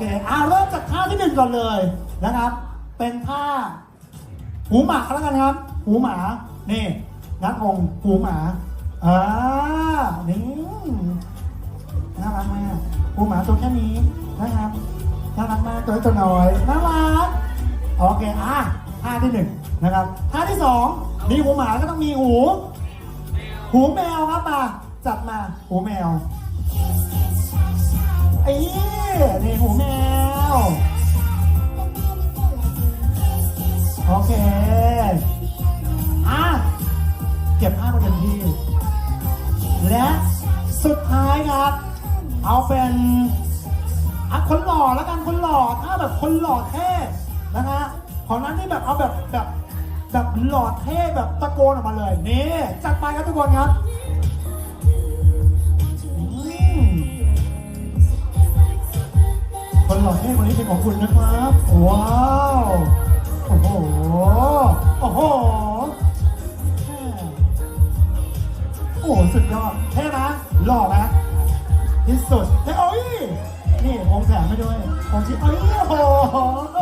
เคอ่าเริ่มจากท่าที่หนึ่งก่อนเลยนะครับ เป็นท่าหูหมาแล้วกันครับ หูหมา นี่นัดองค์หูหมาอ่านี่น่ารักมากหูหมาตัวแค่นี้นะครับน่ารักมากตัวเล็กตัวน้อยน่ารักโอเคอะท่าที่หนึ่งนะครับท่าที่สองมีหูหมาก็ต้องมีหู หูแมวครับมาจัดมาหูแมวไอ้ นี่หูแมว โอเค อะ เก็บภามาเต็มที่ และสุดท้ายครับ เอาเป็นอะคนหล่อแล้วกันคนหล่อถ้าแบบคนหล่อเท่นะฮะของนั้นนี่แบบเอาแบบแบบแบบหล่อเท่แบบตะโกนออกมาเลย นี่ จัดไปครับทุกคนครับ หล่อแค่คนนี้เป็นของคุณนะครับ ว้าว โอ้โห โอ้โห โอ้โหสุดยอดเท่นะหล่อไหมที่สุดเฮ้ยโอ้ยนี่องแถมไปด้วยองค์ที่เอ้ยโอ้โห